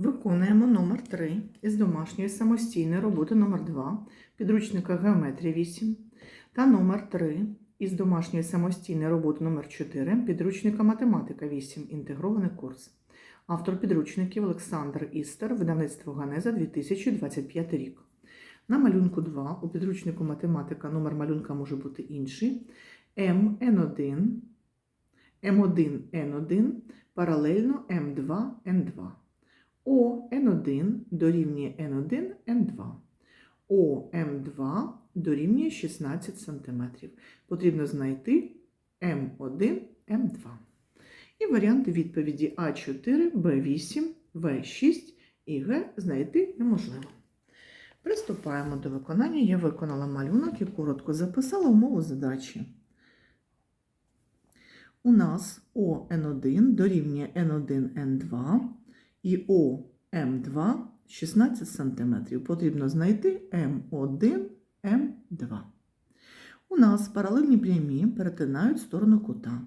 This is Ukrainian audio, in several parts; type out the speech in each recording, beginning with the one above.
Виконуємо номер 3 із домашньої самостійної роботи номер 2 підручника Геометрія 8 та номер 3 із домашньої самостійної роботи номер 4 підручника Математика 8 інтегрований курс. Автор підручників Олександр Істер, видавництво Ганеза 2025 рік. На малюнку 2 у підручнику Математика номер малюнка може бути інший. МН1, М1Н1 паралельно М2 Н2. О Н1 дорівнює Н1 Н2. О М2 дорівнює 16 см. Потрібно знайти М1 М2. І варіанти відповіді А4, Б8, В6 і Г знайти неможливо. Приступаємо до виконання. Я виконала малюнок і коротко записала умову задачі. У нас ОН1 дорівнює Н1Н2 і ОМ2 16 см. Потрібно знайти М1, М2. У нас паралельні прямі перетинають сторону кута.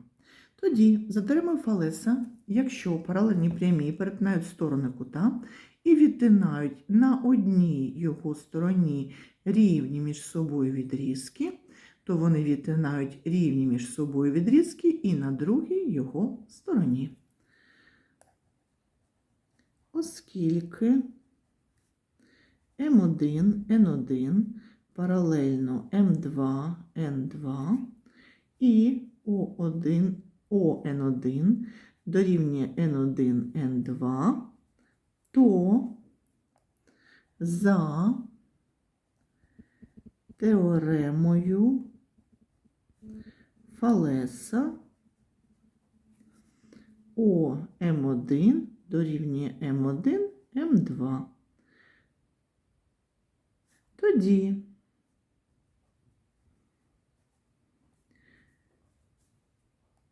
Тоді за теоремою Фалеса, якщо паралельні прямі перетинають сторони кута і відтинають на одній його стороні рівні між собою відрізки, то вони відтинають рівні між собою відрізки і на другій його стороні. Оскільки М1, Н1 паралельно М2, Н2 і О1, ОН1 дорівнює Н1, Н2, то за теоремою Фалеса ОМ1 дорівнює М1, М2. Тоді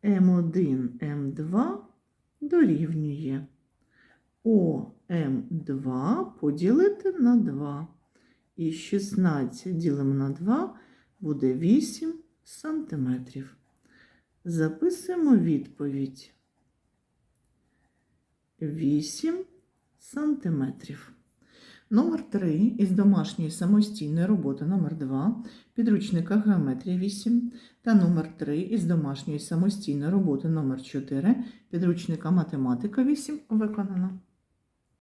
М1, М2 дорівнює ОМ2 поділити на 2. І 16 ділимо на 2 буде 8 сантиметрів. Записуємо відповідь. 8 сантиметрів. Номер 3 із домашньої самостійної роботи номер 2 підручника Геометрія 8 та номер 3 із домашньої самостійної роботи номер 4 підручника Математика 8 виконано.